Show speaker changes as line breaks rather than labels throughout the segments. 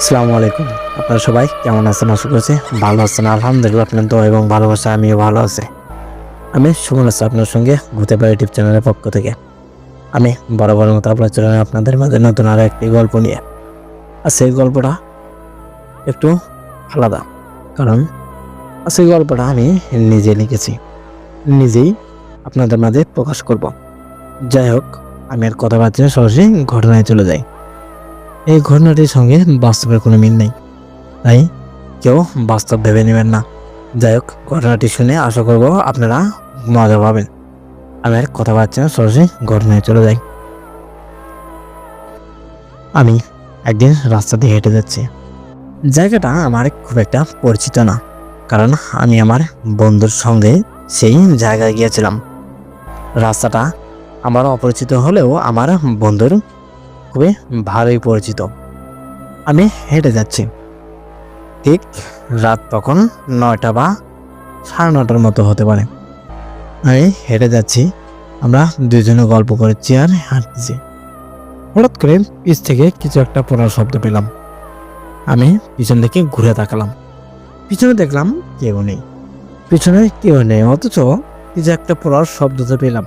আসসালামু আলাইকুম। আপনারা সবাই কেমন আছেন? আশা করছি ভালো আছেন। আলহামদুলিল্লাহ, আপনার তো এবং ভালোবাসা আমিও ভালো আছি। আমি সুমন আছি আপনার সঙ্গে ঘুরতে পারি ইউটিউব চ্যানেলের পক্ষ থেকে। আমি বরাবর মতো আপনার চ্যানেলে আপনাদের মাঝে নতুন আরও একটি গল্প নিয়ে। আর সেই গল্পটা একটু আলাদা। কারণ সেই গল্পটা আমি নিজে লিখেছি। নিজেই আপনাদের মাঝে প্রকাশ করব। যাই হোক, আমি আর কথা পাচ্ছি সরাসরি ঘটনায় চলে যাই। এই ঘটনাটির সঙ্গে বাস্তবের কোনো মিল নেই। তাই কেউ বাস্তব ভেবে নেবেন না। যাই হোক, ঘটনাটি শুনে আশা করব আপনারা মজা পাবেন। আমি আর কথা পাচ্ছি না, সরাসরি ঘটনায় চলে যাই। আমি একদিন রাস্তা দিয়ে হেঁটে যাচ্ছি। জায়গাটা আমার খুব একটা পরিচিত না, কারণ আমি আমার বন্ধুর সঙ্গে সেই জায়গায় গিয়েছিলাম। রাস্তাটা আমার অপরিচিত হলেও আমার বন্ধুর খুবই ভালোই পরিচিত। আমি হেঁটে যাচ্ছি। ঠিক রাত তখন নয়টা বা সাড়ে নটার মতো হতে পারে। আমি হেঁটে যাচ্ছি। আমরা দুজনে গল্প করেছি আর হাঁটতেছি। হঠাৎ করে পিছ থেকে কিছু একটা পড়ার শব্দ পেলাম। আমি পিছন থেকে ঘুরে তাকালাম। পিছনে দেখলাম কেউ নেই। পিছনে কেউ নেই, অথচ কিছু একটা পড়ার শব্দ তো পেলাম।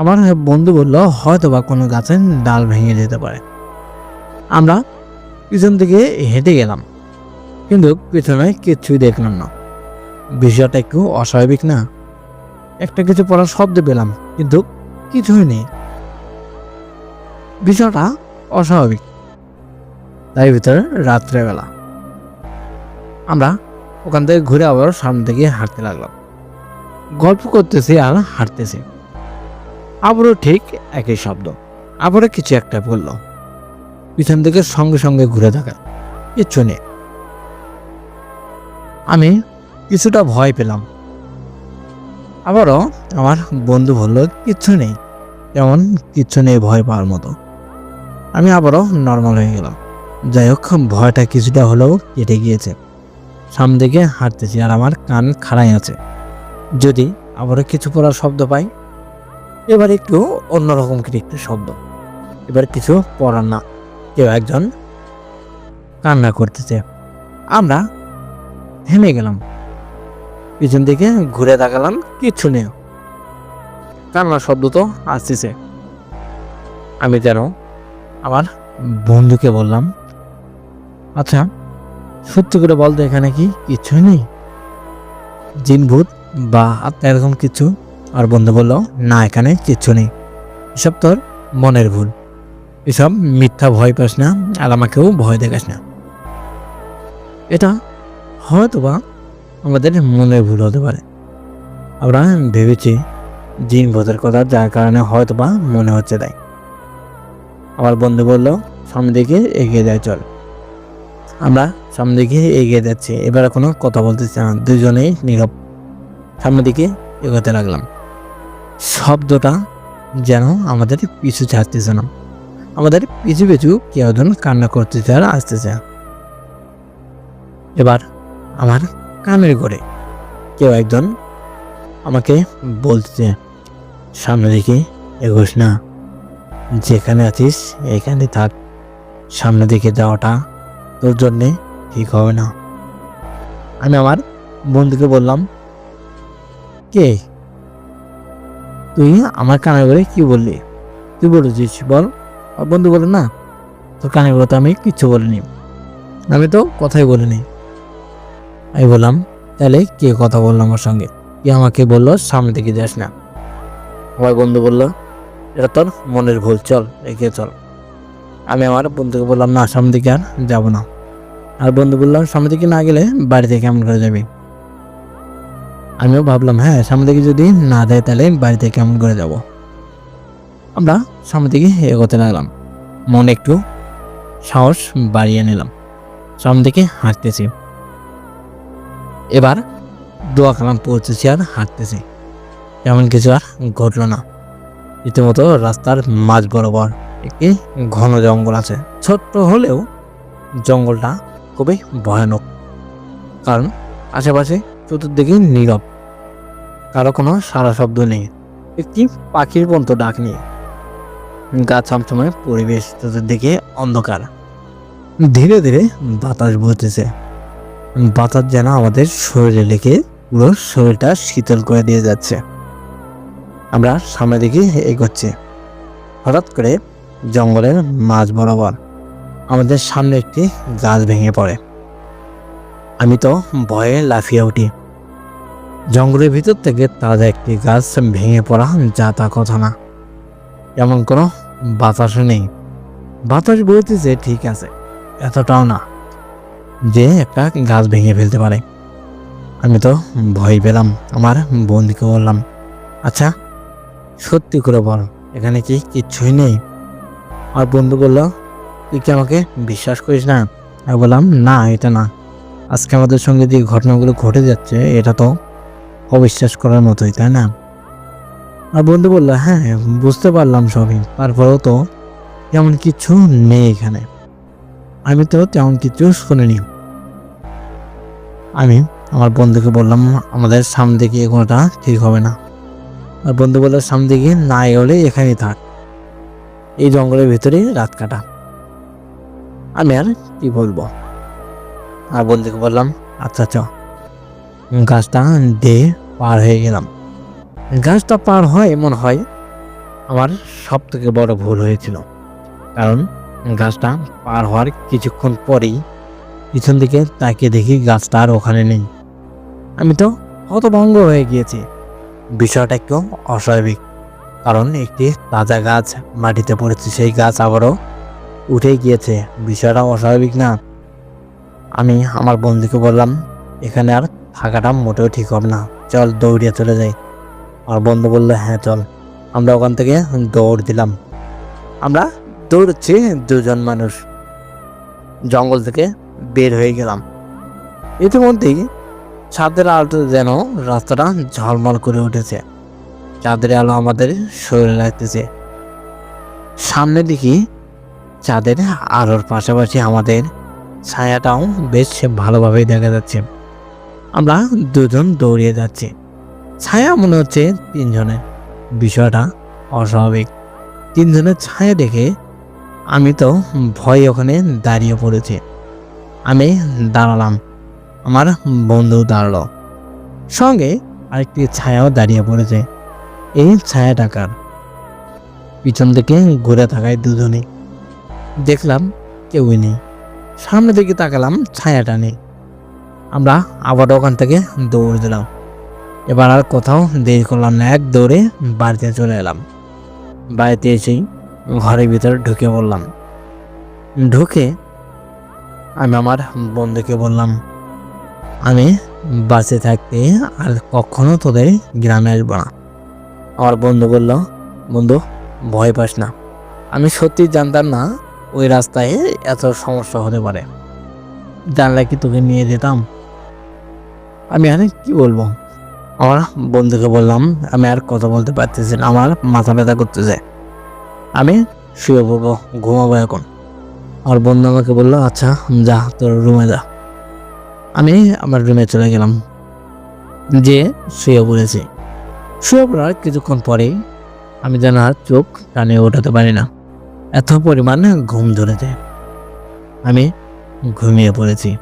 আমার বন্ধু বলল হয়তো বা কোনো গাছের ডাল ভেঙে যেতে পারে। আমরা পিছন থেকে হেঁটে গেলাম, কিন্তু পিছনে কিছুই দেখলাম না। বিষয়টা একটু অস্বাভাবিক না? একটা কিছু পড়ার শব্দ পেলাম, কিন্তু কিছুই নেই। বিষয়টা অস্বাভাবিক। তাই ভিতরে রাত্রেবেলা আমরা ওখান থেকে ঘুরে আবার সামনে থেকে হাঁটতে লাগলাম। গল্প করতেছি আর হাঁটতেছি। আবারও ঠিক একই শব্দ। আবারও কিছু একটা বলল। পিছন থেকে সঙ্গে সঙ্গে ঘুরে থাকা কিচ্ছু নেই। আমি কিছুটা ভয় পেলাম। আবারও আমার বন্ধু বলল, কিচ্ছু নেই। যেমন কিচ্ছু নেই ভয় পাওয়ার মতো। আমি আবারও নর্মাল হয়ে গেলাম। যাই হোক, ভয়টা কিছুটা হলেও কেটে গিয়েছে। সামনে দিকে হাঁটতেছি আর আমার কান খাড়াই আছে। যদি আবারও কিছু পড়ার শব্দ পাই এবার একটু অন্যরকম একটু শব্দ। এবার কিছু পড়ার না। কেউ একজন কান্না করতেছে। আমরা থেমে গেলাম। পিছন দিকে ঘুরে তাকালাম, কিচ্ছু নেই। কান্নার শব্দ তো আসতেছে। আমি যেন আমার বন্ধুকে বললাম আচ্ছা সত্যি করে বলতো এখানে কি কিচ্ছুই নেই? জিন ভূত বা আত্মা এরকম কিছু আর বন্ধু বলল, না, এখানে কিচ্ছু নেই। এসব তোর মনের ভুল। এসব মিথ্যা ভয় পাস না আর আমাকেও ভয় দেখাস না। এটা হয়তো বা আমাদের মনের ভুল হতে পারে। আমরা ভেবেছি জিন ভূতের কথা, যার কারণে হয়তো বা মনে হচ্ছে তাই। আমার বন্ধু বলল সামনে দিকে এগিয়ে যায়, চল। আমরা সামনে দিকে এগিয়ে যাচ্ছি। এবার কোনো কথা বলতেছি না। দুজনেই নীরব। সামনের দিকে এগোতে লাগলাম। শব্দটা যেন আমাদের পিছু ছাড়তেছে না। আমাদের পিছু পিছু কেউ একজন কান্না করতেছে আর আসতেছে। এবার আমার কানের ঘরে কেউ একজন আমাকে বলতেছে, সামনে দিকে এগোস না। যেখানে আছিস এখানে থাক। সামনের দিকে যাওয়াটা তোর জন্যে ঠিক হবে না। আমি আমার বন্ধুকে বললাম, কে তুই আমার কানে ঘরে কি বললি? তুই বলেছিস, বল। আর বন্ধু বলে না, তোর কানে তো আমি কিচ্ছু বলিনি। আমি তো কথাই বলিনি। আমি বললাম, তাহলে কে কথা বলল আমার সঙ্গে? কে আমাকে বলল, সামনে থেকে যাস না। আমার বন্ধু বলল, এটা তোর মনের ভুল, চল এগিয়ে চল। আমি আমার বন্ধুকে বললাম, না, সামনে দিকে আর যাব না। আর বন্ধু বললাম, সামনে দিকে না গেলে বাড়ি থেকে কেমন করে যাবি? আমিও ভাবলাম হ্যাঁ সামনে দিকে যদি না দেয় তাহলে বাড়ি থেকে কেমন করে যাব? আমরা সামনে দিকে এগোতে লাগলাম। মনে একটু সাহস বাড়িয়ে নিলাম। সামনে দিকে হাঁটতেছি। এবার দোয়া কালাম পৌঁছেছি আর হাঁটতেছি। এমন কিছু আর ঘটলো না। রীতিমতো রাস্তার মাঝ বরাবর একটি ঘন জঙ্গল আছে। ছোট্ট হলেও জঙ্গলটা খুবই ভয়ানক। কারণ আশেপাশে চতুর্দিকে নীরব। কারও কোনো সারা শব্দ নেই, একটি পাখির পন্ত ডাক নেই। গা ছমছমে পরিবেশ চতুর্দিকে অন্ধকার। ধীরে ধীরে বাতাস বইতেছে। বাতাস যেন আমাদের শরীরে লেগে পুরো শরীরটা শীতল করে দিয়ে যাচ্ছে। আমরা সামনের দিকে এগোচ্ছি। হঠাৎ করে জঙ্গলের মাঝ বরাবর আমাদের সামনে একটি গাছ ভেঙে পড়ে। আমি তো ভয়ে লাফিয়ে উঠি। জঙ্গলের ভিতর থেকে তাজা একটি গাছ ভেঙে পড়া যা তা কথা না। এমন কোনো বাতাসও নেই। বাতাস বইতেছে ঠিক আছে, এতটাও না যে একটা গাছ ভেঙে ফেলতে পারে। আমি তো ভয় পেলাম, আমার বন্ধুকে বললাম আচ্ছা সত্যি করে বল, এখানে কি কিচ্ছুই নেই? আমার বন্ধু বলল, তুই কি আমাকে বিশ্বাস করিস না? আমি বললাম, না, এটা না। আজকে আমাদের সঙ্গে যে ঘটনাগুলো ঘটে যাচ্ছে, এটা তো অবিশ্বাস করার মতোই, তাই না? আর বন্ধু বলল হ্যাঁ বুঝতে পারলাম সবই, তারপরেও তো তেমন কিছু নেই এখানে। আমি তো তেমন কিছু শুনিনি। আমি আমার বন্ধুকে বললাম, আমাদের সামনে দিকে এগোনোটা ঠিক হবে না। আর বন্ধু বলল, সামনে দিকে না এগোলে এখানেই থাক। এই জঙ্গলের ভিতরে রাত কাটা। আমি আর কি বলব? আর বন্ধুকে বললাম আচ্ছা চ গাছটা দিয়ে পার হয়ে গেলাম। গাছটা পার হয় এমন হয়, আমার সব থেকে বড় ভুল হয়েছিল। কারণ গাছটা পার হওয়ার কিছুক্ষণ পরেই পিছন দিকে তাকিয়ে দেখি গাছটা আর ওখানে নেই। আমি তো হতভঙ্গ হয়ে গিয়েছি। বিষয়টা একটু অস্বাভাবিক, কারণ একটি তাজা গাছ মাটিতে পড়েছে, সেই গাছ আবারও উঠে গিয়েছে। বিষয়টা অস্বাভাবিক না। আমি আমার বন্ধুকে বললাম, এখানে আর থাকাটা মোটেও ঠিক হবে না। চল দৌড়িয়ে চলে যাই। আমার বন্ধু বলল হ্যাঁ চল। আমরা ওখান থেকে দৌড় দিলাম। আমরা দৌড়চ্ছি দুজন মানুষ। জঙ্গল থেকে বের হয়ে গেলাম। ইতিমধ্যেই ছাদের আলোতে যেন রাস্তাটা ঝলমল করে উঠেছে। চাঁদের আলো আমাদের শরীরে লাগতেছে সামনে দেখি চাঁদের আলোর পাশাপাশি আমাদের ছায়াটাও বেশ ভালোভাবেই দেখা যাচ্ছে। আমরা দুজন দৌড়িয়ে যাচ্ছি। ছায়া মনে হচ্ছে তিনজনের। বিষয়টা অস্বাভাবিক। তিনজনের ছায়া দেখে আমি তো ভয় ওখানে দাঁড়িয়ে পড়েছি। আমি দাঁড়ালাম। আমার বন্ধু দাঁড়াল। সঙ্গে আরেকটি ছায়াও দাঁড়িয়ে পড়েছে। এই ছায়াটাকার পিছন থেকে ঘুরে থাকায় দুজনে দেখলাম কেউই নেই। সামনে দিকে তাকালাম, ছায়াটা নেই। আমরা আবার ওখান থেকে দৌড় দিলাম। এবার আর কোথাও দেরি করলাম না, এক দৌড়ে বাড়িতে চলে এলাম। বাড়িতে এসেই ঘরের ভিতরে ঢুকে পড়লাম। ঢুকে আমি আমার বন্ধুকে বললাম, আমি বাসে থাকতে আর কখনো তোদের গ্রামে আসব না। আমার বন্ধু বলল, বন্ধু, ভয় পাস না। আমি সত্যি জানতাম না ওই রাস্তায় এত সমস্যা হতে পারে। জানলে কি তোকে নিয়ে যেতাম? আমি আর কি বলব? আমার বন্ধুকে বললাম, আমি আর কথা বলতে পারতেছি না, আমার মাথা ব্যথা করতেছে। আমি শুয়ে পড়ব, ঘুমাবো এখন। আর বন্ধু আমাকে বলল আচ্ছা যা, তোর রুমে যা। আমি আমার রুমে চলে গেলাম। যে শুয়ে পড়েছি। শুয়ে পড়ার কিছুক্ষণ পরেই আমি যেন আর চোখ টানে ওঠাতে পারি না। এত পরিমাণ ঘুম ধরেছে আমি ঘুমিয়ে পড়েছি।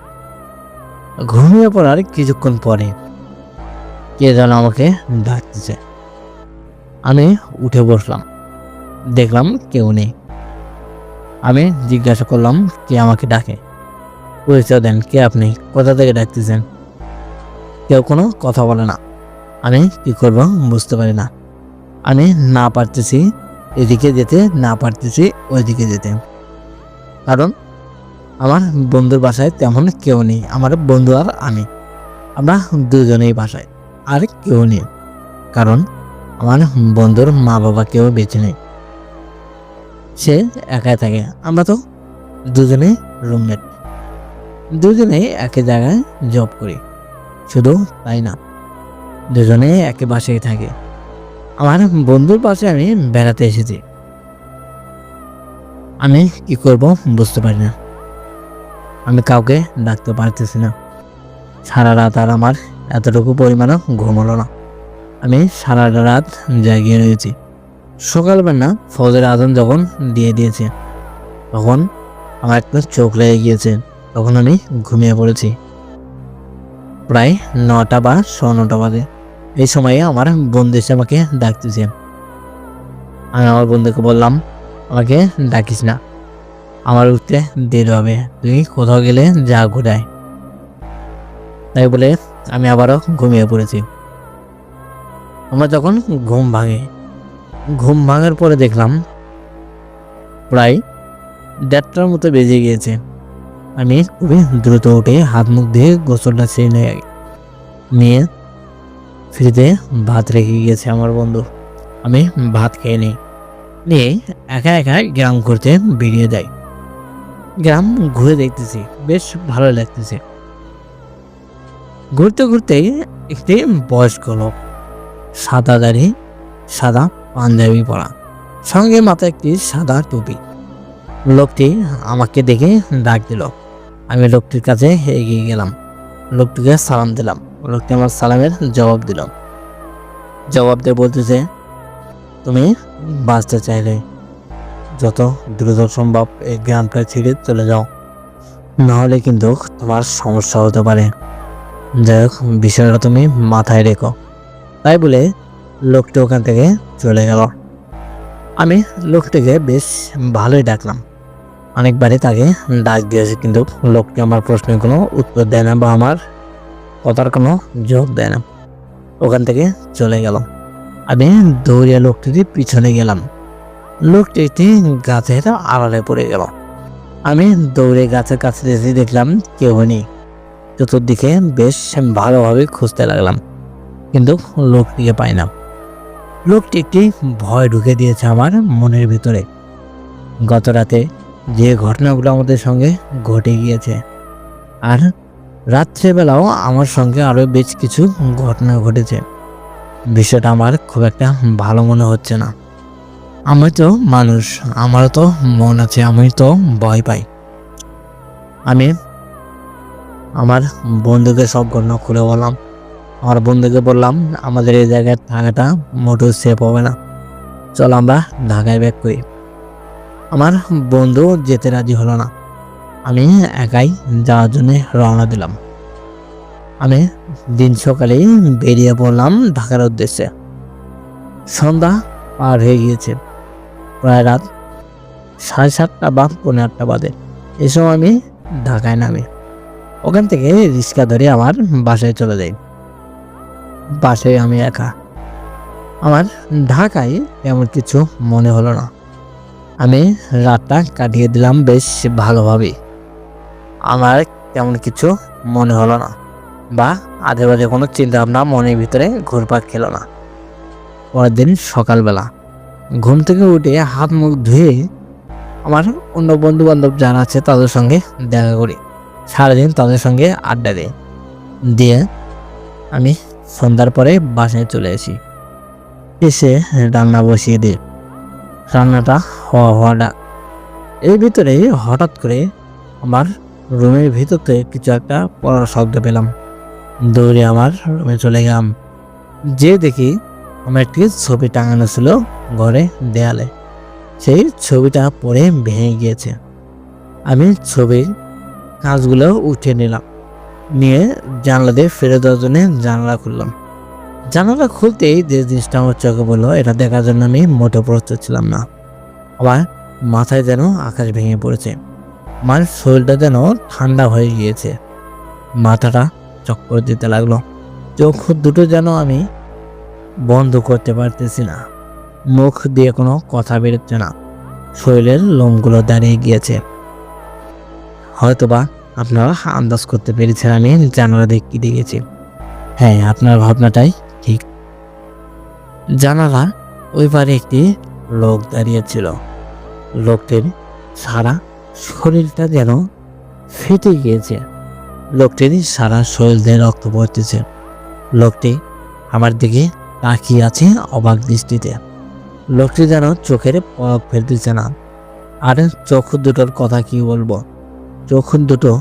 ঘুমিয়ে পড়ার কিছুক্ষণ পরে কে যেন আমাকে ডাকতেছে আমি উঠে বসলাম। দেখলাম কেউ নেই। আমি জিজ্ঞাসা করলাম, কে আমাকে ডাকে? পরিচয় দেন, কে আপনি? কোথা থেকে ডাকতেছেন? কেউ কোনো কথা বলে না। আমি কি করব বুঝতে পারি না। আমি না পারতেছি এদিকে যেতে না পারতেছি, ওইদিকে যেতে। কারণ আমার বন্ধুর বাসায় তেমন কেউ নেই, আমার বন্ধু আর আমি। আমরা দুজনেই বাসায়, আর কেউ নেই। কারণ আমার বন্ধুর মা বাবা কেউ বেঁচে নেই। সে একাই থাকে, আমরা তো দুজনেই রুমমেট দুজনেই একই জায়গায় জব করি। শুধু তাই না, দুজনে একই বাসায় থাকে। আমার বন্ধুর পাশে আমি বেড়াতে এসেছি। আমি কি করব বুঝতে পারি না। আমি কাউকে ডাকতে পারতেছি না। সারা রাত আর আমার এতটুকু পরিমাণও ঘুম হলো না। আমি সারা রাত জাগিয়ে রয়েছি। সকালবেলা ফজরের আজান যখন দিয়ে দিয়েছে, তখন আমার একটা চোখ লেগে গিয়েছে। তখন আমি ঘুমিয়ে পড়েছি। প্রায় নটা বা ছ নটা বাজে। এই সময়ে আমার বন্ধু এসে আমাকে ডাকতেছে। আমি আমার বন্ধুকে বললাম, আমাকে ডাকিস না। আমার উঠতে দেরি হবে। তুই কোথাও গেলে যা ঘুরায়। তাই বলে আমি আবারও ঘুমিয়ে পড়েছি। আমার যখন ঘুম ভাঙে। ঘুম ভাঙার পরে দেখলাম, প্রায় দেড়টার মতো বেজে গিয়েছে। আমি খুবই দ্রুত উঠে হাত মুখ দিয়ে গোসলটা সেরে নিয়ে ফ্রিতে ভাত রেখে গিয়েছে আমার বন্ধু। আমি ভাত খেয়ে নিই। নিয়ে একা একা গ্রাম করতে বেরিয়ে যাই। গ্রাম ঘুরে দেখতেছি, বেশ ভালো লাগতেছে। ঘুরতে ঘুরতে একটি বয়স্ক লোক, সাদা দাড়ি, সাদা পাঞ্জাবি পরা, সঙ্গে মাথায় একটি সাদা টুপি। লোকটি আমাকে দেখে ডাক দিল। আমি লোকটির কাছে এগিয়ে গেলাম। লোকটিকে সালাম দিলাম। লোকটি আমার সালামের জবাব দিল। জবাব দিয়ে বলতেছে, তুমি বাঁচতে চাইলে যত দ্রুত সম্ভব এই গ্রামটা ছেড়ে চলে যাও। নাহলে কিন্তু তোমার সমস্যা হতে পারে। যাই হোক, বিষয়টা তুমি মাথায় রেখো। তাই বলে লোকটি ওখান থেকে চলে গেল। আমি লোকটিকে বেশ ভালোই ডাকলাম। অনেকবারই তাকে ডাক দিয়েছি, কিন্তু লোকটি আমার প্রশ্নের কোনো উত্তর দেয় না বা আমার কথার কোনো জবাব দেয় না। ওখান থেকে চলে গেল। আমি দৌড়িয়ে লোকটির পিছনে গেলাম। লোকটি একটি গাছের আড়ালে পড়ে গেল। আমি দৌড়ে গাছের কাছে এসে দেখলাম কেউ নেই। চতুর্দিকে বেশ ভালোভাবে খুঁজতে লাগলাম, কিন্তু লোকটিকে পাই না। লোকটি একটি ভয় ঢুকে দিয়েছে আমার মনের ভিতরে। গত রাতে যে ঘটনাগুলো আমাদের সঙ্গে ঘটে গিয়েছে, আর রাত্রেবেলাও আমার সঙ্গে আরও বেশ কিছু ঘটনা ঘটেছে। বিষয়টা আমার খুব একটা ভালো মনে হচ্ছে না। আমি তো মানুষ আমারও তো মন আছে, আমি তো ভয় পাই। আমি আমার বন্ধুকে সব ঘটনা খুলে বললাম। আমার বন্ধুকে বললাম, আমাদের এই জায়গায় থাকাটা মোটেও সেফ হবে না। চল আমরা ঢাকায় ব্যাক করি। আমার বন্ধু যেতে রাজি হলো না। আমি একাই যাওয়ার জন্য রওনা দিলাম। আমি দিন সকালেই বেরিয়ে পড়লাম ঢাকার উদ্দেশ্যে। সন্ধ্যা পার হয়ে গিয়েছে। প্রায় রাত সাড়ে সাতটা বা পনেরো আটটা এই সময় আমি ঢাকায় নামি। ওখান থেকে রিক্সা ধরে আমার বাসায় চলে যাই। বাসায় আমি একা। আমার ঢাকায় তেমন কিছু মনে হলো না। আমি রাতটা কাটিয়ে দিলাম বেশ ভালোভাবে আমার তেমন কিছু মনে হলো না বা আধে বাজে কোনো চিন্তা ভাবনা মনের ভিতরে ঘুরপাক খেলো না। পরের দিন সকালবেলা ঘুম থেকে উঠে হাত মুখ ধুয়ে আমার অন্য বন্ধু বান্ধব যারা আছে তাদের সঙ্গে দেখা করি। সারাদিন তাদের সঙ্গে আড্ডা দিই। দিয়ে আমি সন্ধ্যার পরে বাসায় চলে আসি। এসে রান্না বসিয়ে দিই। রান্নাটা হওয়া হওয়াটা। এর ভিতরে হঠাৎ করে আমার রুমের ভিতরতে কিছু একটা পড়ার শব্দ পেলাম। দৌড়ে আমার রুমে চলে গেলাম। যে দেখি আমার একটি ছবি টাঙানো ছিল ঘরে দেয়ালে। সেই ছবিটা পরে ভেঙে গিয়েছে। আমি ছবির কাঁচগুলো উঠে নিলাম। নিয়ে জানলা দিয়ে ফেরত দেওয়ার জন্য জানলা খুললাম। জানালা খুলতেই যে জিনিসটা আমার চোখে বলল এটা দেখার জন্য আমি মোটে প্রস্তুত ছিলাম না। আবার মাথায় যেন আকাশ ভেঙে পড়েছে। আমার শরীরটা যেন ঠান্ডা হয়ে গিয়েছে। মাথাটা চক্কর দিতে লাগল। চোখ দুটো যেন আমি বন্ধ করতে পারতেছি না। মুখ দিয়ে কোনো কথা বেরোচ্ছে না। শরীরের লোমগুলো দাঁড়িয়ে গিয়েছে। হয়তোবা আপনারা আন্দাজ করতে পেরেছেন আমি জানালা কি দেখেছি। হ্যাঁ আপনার ভাবনাটাই ঠিক। জানালা ওই পারে একটি লোক দাঁড়িয়েছিল লোকটির সারা শরীরটা যেন ফেটে গিয়েছে। লোকটির সারা শরীর দিয়ে রক্ত পড়তেছে। লোকটি আমার দিকে তাকিয়ে আছে অবাক দৃষ্টিতে। লোকটি যেন চোখের পলক ফেলতেছে না। আর চোখ দুটোর কথা কি বলব? চোখ দুটো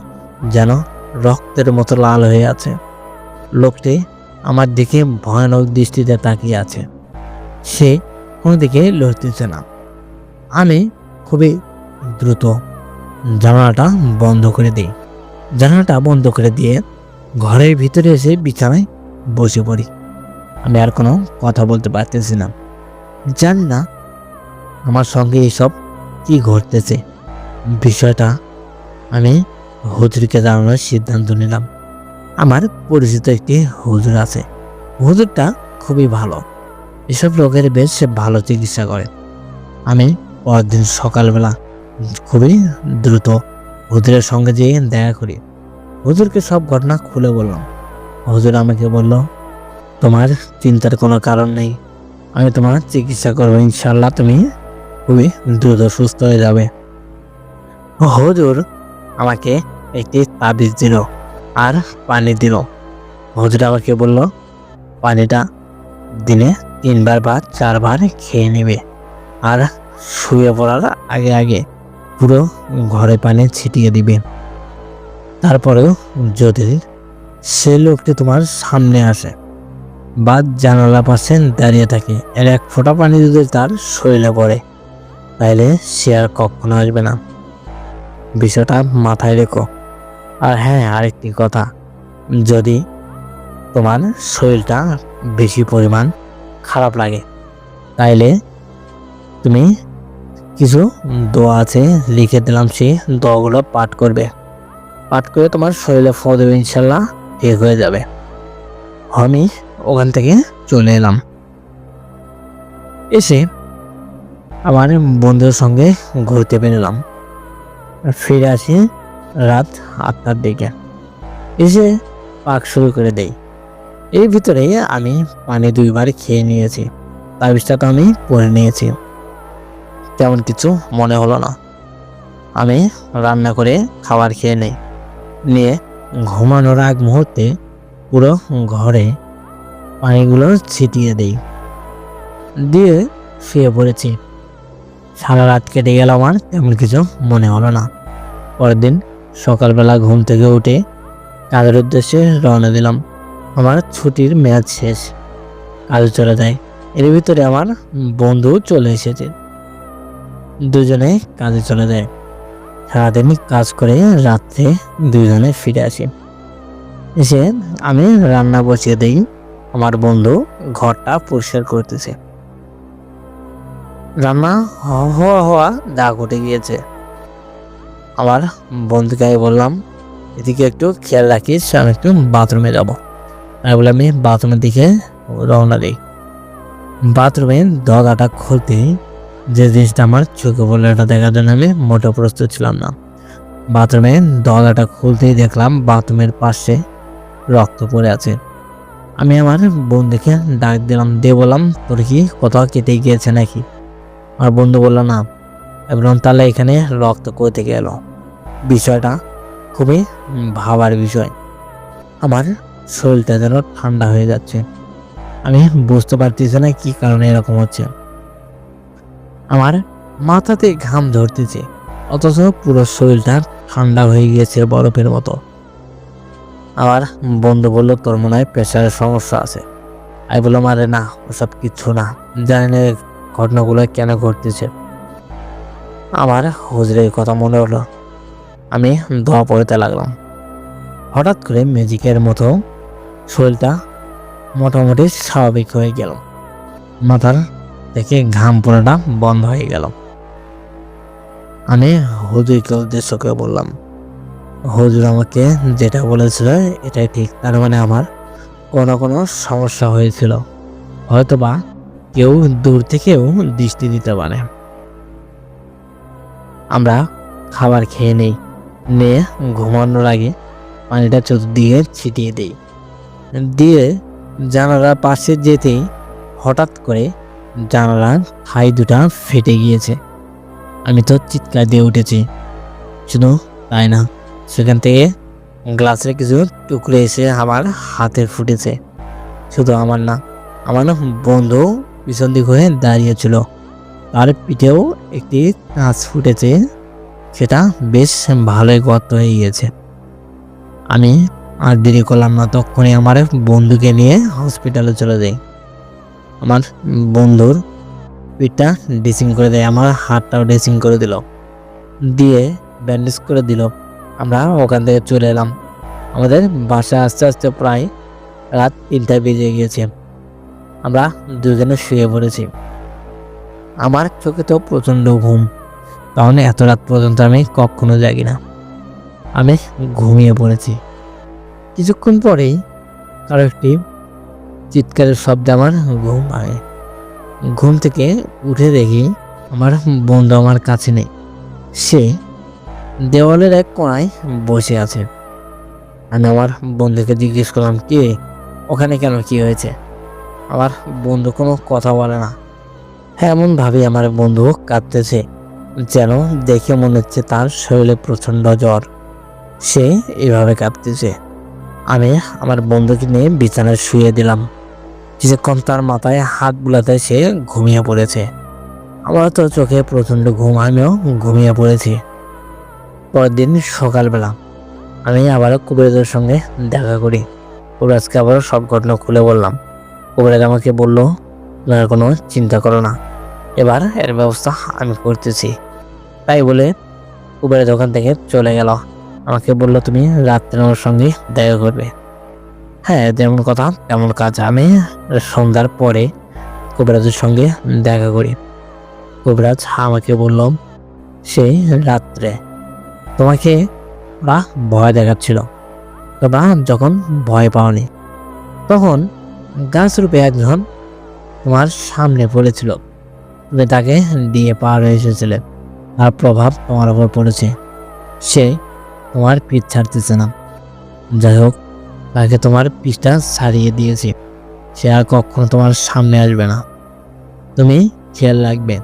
যেন রক্তের মতো লাল হয়ে আছে। লোকটি আমার দিকে ভয়ানক দৃষ্টিতে তাকিয়ে আছে। সে কোনো দিকে লড়তেছে না। আমি খুবই দ্রুত জানালাটা বন্ধ করে দিই। জানালাটা বন্ধ করে দিয়ে ঘরের ভিতরে এসে বিছানায় বসে পড়ি। আমি আর কোনো কথা বলতে পারতেছি না। জানি না আমার সঙ্গে এইসব কি ঘটতেছে। বিষয়টা আমি হুজুরকে জানানোর সিদ্ধান্ত নিলাম। আমার পরিচিত একটি হুজুর আছে। হুজুরটা খুবই ভালো। এসব রোগের বেশ ভালো চিকিৎসা করে। আমি পরদিন সকালবেলা খুবই দ্রুত হুজুরের সঙ্গে যেয়ে দেখা করি। হুজুরকে সব ঘটনা খুলে বললাম। হুজুর আমাকে বলল, তোমার চিন্তার কোনো কারণ নেই। আমি তোমার চিকিৎসা করব ইনশাল্লাহ তুমি খুবই দ্রুত সুস্থ হয়ে যাবে। হুজুর আমাকে একটি তাবিজ দিল আর পানি দিল। হুজুর আমাকে বলল, পানিটা দিনে তিনবার বা চারবার খেয়ে নেবে আর শুয়ে পড়ার আগে আগে পুরো ঘরে পানি ছিটিয়ে দিবে। তারপরেও যদি সে লোকটি তোমার সামনে আসে বা জানালা পাশে দাঁড়িয়ে থাকে, এর এক ফোঁটা পানি যদি তার শরীরে পড়ে, তাইলে সে আর কখনো আসবে না। বিষয়টা মাথায় রেখো। আর হ্যাঁ আরেকটি কথা, যদি তোমার শরীরটা বেশি পরিমাণ খারাপ লাগে, তাইলে তুমি কিছু দোয়া আছে লিখে দিলাম সে দোয়াগুলো পাঠ করবে। পাঠ করে তোমার শরীরে ফল দেবে ইনশাল্লাহ ঠিক হয়ে যাবে। আমি ওখান থেকে চলে এলাম। এসে আমার বন্ধুদের সঙ্গে ঘুরতে বেরোলাম ফিরে আসি রাত আটটার দিকে। এসে পাক শুরু করে দেই। এর ভিতরে আমি পানি দুইবার খেয়ে নিয়েছি। তাবিজটা তো আমি পরে নিয়েছি। তেমন কিছু মনে হলো না। আমি রান্না করে খাবার খেয়ে নেই। নিয়ে ঘুমানোর আগ মুহূর্তে পুরো ঘরে পানিগুলো ছিটিয়ে দেই। দিয়ে শুয়ে পড়েছি। সারা রাত কেটে গেল আমার, তেমন কিছু মনে হলো না। পরের দিন সকালবেলা ঘুম থেকে উঠে কাজের উদ্দেশ্যে রওনা দিলাম। আমার ছুটির মেয়াদ শেষ। কাজ চলে যায় এর ভিতরে আমার বন্ধু চলে এসেছে। দুজনে কাজে চলে যায়। সারাদিন কাজ করে রাত্রে দুজনে ফিরে আসি। এসে আমি রান্না বসিয়ে দিই। আমার বন্ধু ঘরটা পরিষ্কার করতেছে। রান্না হওয়া হওয়া দাগ উঠে গিয়েছে। আমার বন্ধুকে আমি বললাম, এদিকে একটু খেয়াল রাখিস, আমি একটু বাথরুমে যাব। তাই বলে আমি বাথরুমের দিকে রওনা দিই। বাথরুমে দরজাটা খুলতে যে জিনিসটা আমার চোখে পড়ল এটা দেখার জন্য আমি মোটো প্রস্তুত ছিলাম না। বাথরুমে দরজাটা খুলতেই দেখলাম বাথরুমের পাশে রক্ত পড়ে আছে। আমি আমার বন্ধুকে ডাক দিলাম, দিয়ে বললাম, তোর কি কোথাও কেটে গিয়েছে নাকি? আমার বন্ধু বলল, না। এবং তাহলে এখানে রক্ত থেকে এলো? বিষয়টা খুবই ভাবার বিষয়। আমার শরীরটা যেন ঠান্ডা হয়ে যাচ্ছে। আমি বুঝতে পারতেছি না কি কারণে এরকম হচ্ছে। আমার মাথাতে ঘাম ধরতেছে। অথচ পুরো শরীরটা ঠান্ডা হয়ে গিয়েছে বরফের মতো। আমার বন্ধু বলল, তোর মনে হয় প্রেশারের সমস্যা আছে। আমি বললাম, আরে না, ওসব কিচ্ছু না। জানি না ঘটনাগুলো কেন ঘটতেছে। আমার হুজরের কথা মনে হলো। আমি ধোয়া পড়তে লাগলাম। হঠাৎ করে ম্যাজিকের মতো শরীরটা মোটামুটি স্বাভাবিক হয়ে গেল। মাথার থেকে ঘাম পড়াটা বন্ধ হয়ে গেল। আমি হুজুরকে উদ্দেশ্য করে বললাম, হুজুর আমাকে যেটা বলেছিল এটাই ঠিক, তার মানে আমার কোনো কোনো সমস্যা হয়েছিল। হয়তো বা কেউ দূর থেকেও দৃষ্টি দিতে পারে। আমরা খাবার খেয়ে নেই, নিয়ে ঘুমানোর আগে পানিটা চতুর্দিকে ছিটিয়ে দিই। দিয়ে জানালার পাশে যেতেই হঠাৎ করে জানালার হাই দুটা ফেটে গিয়েছে। আমি তো চিৎকার দিয়ে উঠেছি। শুধু তাই না? সেখান থেকে গ্লাসের কিছু টুকরে এসে আমার হাতে ফুটেছে। শুধু আমার না, আমার বন্ধু পিছন দিক হয়ে দাঁড়িয়েছিল তার পিঠেও একটি কাঁচ ফুটেছে, সেটা বেশ ভালোই গর্ত হয়ে গিয়েছে। আমি আর দেরি করলাম না, তখনই আমার বন্ধুকে নিয়ে হসপিটালে চলে যাই। আমার বন্ধুর পিঠটা ড্রেসিং করে দেয়, আমার হাতটাও ড্রেসিং করে দিল। দিয়ে ব্যান্ডেজ করে দিল। আমরা ওখান থেকে চলে এলাম। আমাদের বাসা আস্তে আস্তে প্রায় রাত তিনটা বেজে গিয়েছে। আমরা দুজনে শুয়ে পড়েছি। আমার চোখে তো প্রচণ্ড ঘুম। কারণ এত রাত পর্যন্ত আমি কখনো জাগি না। আমি ঘুমিয়ে পড়েছি। কিছুক্ষণ পরেই কারও একটি চিৎকারের শব্দে আমার ঘুম ভাঙে। ঘুম থেকে উঠে দেখি আমার বন্ধু আমার কাছে নেই। সে দেওয়ালের এক কোণায় বসে আছে। আমি আমার বন্ধুকে জিজ্ঞেস করলাম, কি? ওখানে কেন কি হয়েছে? আমার বন্ধু কোনো কথা বলে না। এমন ভাবে আমার বন্ধু কাঁদতেছে, যেন দেখে মনে হচ্ছে তার শরীরে প্রচণ্ড জ্বর। সে এভাবে কাঁদতেছে। আমি আমার বন্ধুকে নিয়ে বিছানায় শুয়ে দিলাম। কিছুক্ষণ তার মাথায় হাত বুলাতে সে ঘুমিয়ে পড়েছে। আমার তো চোখে প্রচণ্ড ঘুম, আমিও ঘুমিয়ে পড়েছি। পরের দিন সকালবেলা আমি আবারও কুবেরের সঙ্গে দেখা করি। কুবরাজকে আবারও সব ঘটনা খুলে বললাম। কুবেরাজ আমাকে বলল তোমার কোনো চিন্তা করো না। এবার এর ব্যবস্থা আমি করতেছি। তাই বলে কুবেরের দোকান থেকে চলে গেল। আমাকে বলল, তুমি রাত্রে আমার সঙ্গে দেখা করবে। হ্যাঁ যেমন কথা তেমন কাজ আমি সন্ধ্যার পরে কবিরাজের সঙ্গে দেখা করি। কবিরাজ আমাকে বলল সেই রাত্রে তোমাকে ওরা ভয় দেখাচ্ছিল। তোমরা যখন ভয় পাওনি, তখন গাছ রূপে একজন তোমার সামনে পড়েছিল। তুমি তাকে দিয়ে পার হয়ে এসেছিলে, তার প্রভাব তোমার উপর পড়েছে। সে তোমার পিঠ ছাড়তেছে না। যাই হোক তাকে তোমার পিঠটা ছাড়িয়ে দিয়েছে। সে আর কখনো তোমার সামনে আসবে না। তুমি খেয়াল রাখবে,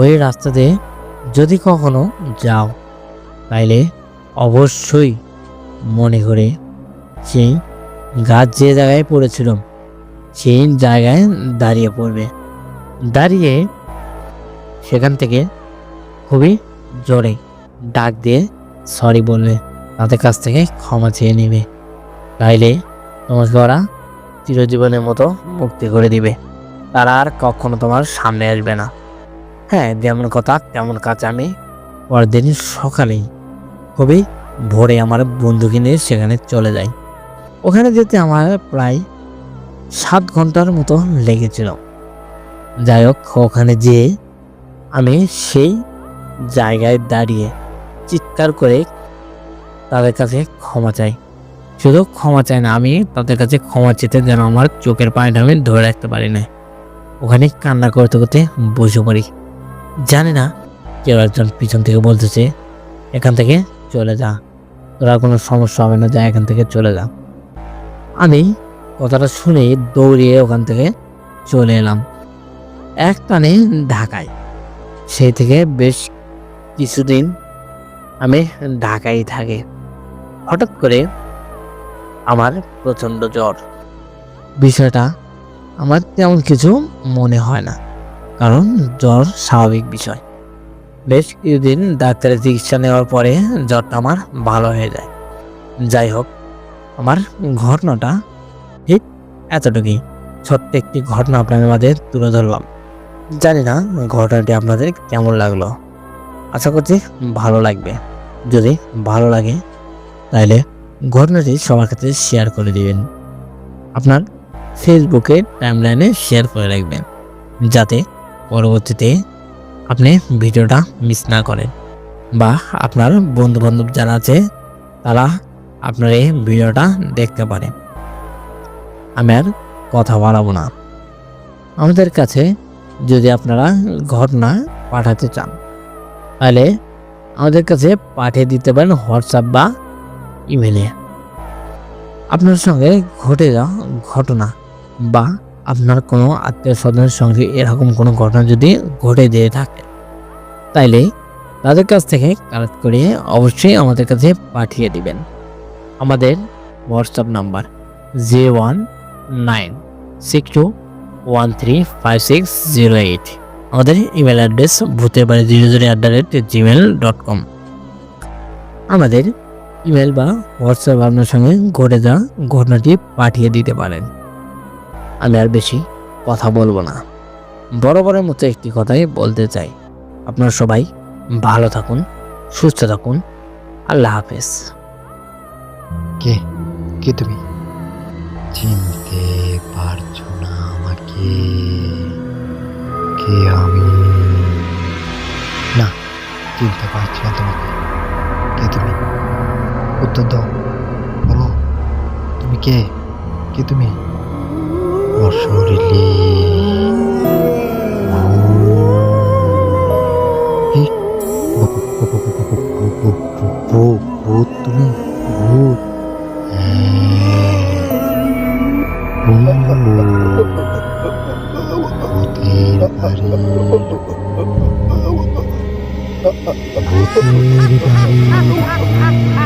ওই রাস্তাতে যদি কখনো যাও, তাইলে অবশ্যই মনে করে সেই গাছ যে জায়গায় পড়েছিল, সেই জায়গায় দাঁড়িয়ে পড়বে। দাঁড়িয়ে সেখান থেকে খুবই জোরে ডাক দিয়ে সরি বলবে, তাদের কাছ থেকে ক্ষমা চেয়ে নেবে। তাইলে তোমাকে ওরা চিরজীবনের মতো মুক্তি করে দিবে। তারা আর কখনো তোমার সামনে আসবে না। হ্যাঁ যেমন কথা, তেমন কাজ আমি পরের দিন সকালেই খুবই ভোরে আমার বন্ধুকে নিয়ে সেখানে চলে যাই। ওখানে যেতে আমার প্রায় সাত ঘণ্টার মতো লেগেছিল। যাই হোক, ওখানে যেয়ে আমি সেই জায়গায় দাঁড়িয়ে চিৎকার করে তাদের কাছে ক্ষমা চাই। শুধু ক্ষমা চাই না, আমি তাদের কাছে ক্ষমা চেতে যেন আমার চোখের পানিটা আমি ধরে রাখতে পারি না ওখানে কান্না করতে করতে বসে পড়ি। জানি না কেউ একজন পিছন থেকে বলতেছে, এখান থেকে চলে যা। তোরা কোনো সমস্যা হবে না, যা এখান থেকে চলে যা। আমি কথাটা শুনে দৌড়িয়ে ওখান থেকে চলে এলাম। এক টানে ঢাকায়। সেই থেকে বেশ কিছুদিন আমি ঢাকায় থাকি। হঠাৎ করে আমার প্রচণ্ড জ্বর। বিষয়টা আমার তেমন কিছু মনে হয় না, কারণ জ্বর স্বাভাবিক বিষয়। বেশ কিছুদিন ডাক্তারের চিকিৎসা নেওয়ার পরে জ্বরটা আমার ভালো হয়ে যায়। যাই হোক, আমার ঘটনাটা ঠিক এতটুকুই। ছোট্ট একটি ঘটনা আপনাদের মাঝে তুলে ধরলাম। জানি না ঘটনাটি আপনাদের কেমন লাগল। আশা করছি ভালো লাগবে। যদি ভালো লাগে তাহলে ঘটনাটি সবার কাছে শেয়ার করে দিবেন। আপনার ফেসবুকে টাইমলাইনে শেয়ার করে রাখবেন, যাতে পরবর্তীতে আপনি ভিডিওটা মিস না করেন বা আপনার বন্ধু বান্ধব যারা আছে, তারা আপনার এই ভিডিওটা দেখতে পারে। আমি আর কথা বাড়াবো না। আমাদের কাছে যদি আপনারা ঘটনা পাঠাতে চান, তাহলে আমাদের কাছে পাঠিয়ে দিতে পারেন হোয়াটসঅ্যাপ বা ইমেলে। আপনার সঙ্গে ঘটে যাওয়া ঘটনা বা আপনার কোনো আত্মীয় স্বজনের সঙ্গে এরকম কোনো ঘটনা যদি ঘটে দিয়ে থাকে, তাইলে তাদের কাছ থেকে কালেক্ট করিয়ে অবশ্যই আমাদের কাছে পাঠিয়ে দিবেন। আমাদের WhatsApp number G one nine six two one three five six zero eight আমাদের ইমেল অ্যাড্রেস ভূতের বাড়ি zero zero at the rate Gmail dot com আমাদের ইমেল বা হোয়াটসঅ্যাপ আপনার সঙ্গে ঘটে যাওয়া ঘটনাটি পাঠিয়ে দিতে পারেন। আমি আর বেশি কথা বলব না। বরাবরের মতো একটি কথাই বলতে চাই। আপনারা সবাই ভালো থাকুন,
সুস্থ থাকুন। আল্লাহ হাফেজ।
কে? কে তুমি? চিনতে পারছ না আমাকে কে আমি? না, চিনতে পারছি না তোমাকে। কে তুমি? উত্তর দাও বলো তুমি কে কে তুমি অশরীরে ভূত তুমি ভূত ভূতের বাড়ি ভূতের বাড়ি